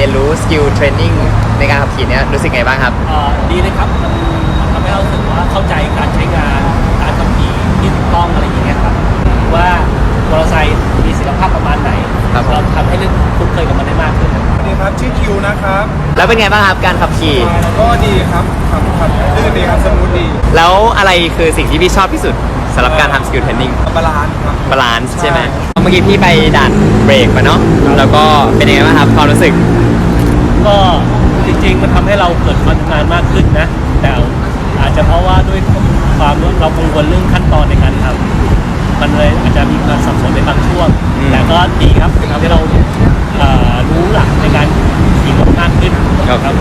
กิลเทรนนิ่งในการขับขี่เนี่ยรู้สึกไงบ้างครับ เอ่อดีเลยครับมันมันทำให้เรารู้สึกว่าเข้าใจการใช้งานการขับขี่ที่ถูกต้องอะไรอย่างเงี้ยครับว่ามอเตอร์ไซค์มีศิลปะประมาณไหนครับผม เราทำให้เรื่องคุ้นเคยกับมันได้มากขึ้นนะครับสวัสดีครับชื่อคิวนะครับแล้วเป็นไงบ้างครับการขับขี่ก็ดีครับขับขับลื่นดีครับสมูทดีแล้วอะไรคือสิ่งที่พี่ชอบที่สุดสำหรับการทำสกิลเทรนนิ่งบาลานซ์ครับ บาลานซ์ใช่ไหมใช่ เมื่อกี้พี่ไปด่านเบรกมาเนาะแล้วก็เป็นยังไงบ้างครับความรู้สึก ก็จริงๆมันทำให้เราเกิดความชำนาญมากขึ้นนะ แต่อาจจะเพราะว่าด้วยความเรากังวลเรื่องขั้นตอนในการทำมันเลยอาจจะมีการสับสนในบางช่วงอืมแต่ก็ดีครับทำให้เราเอ่อรู้หลักในการขี่รถมากขึ้นครับ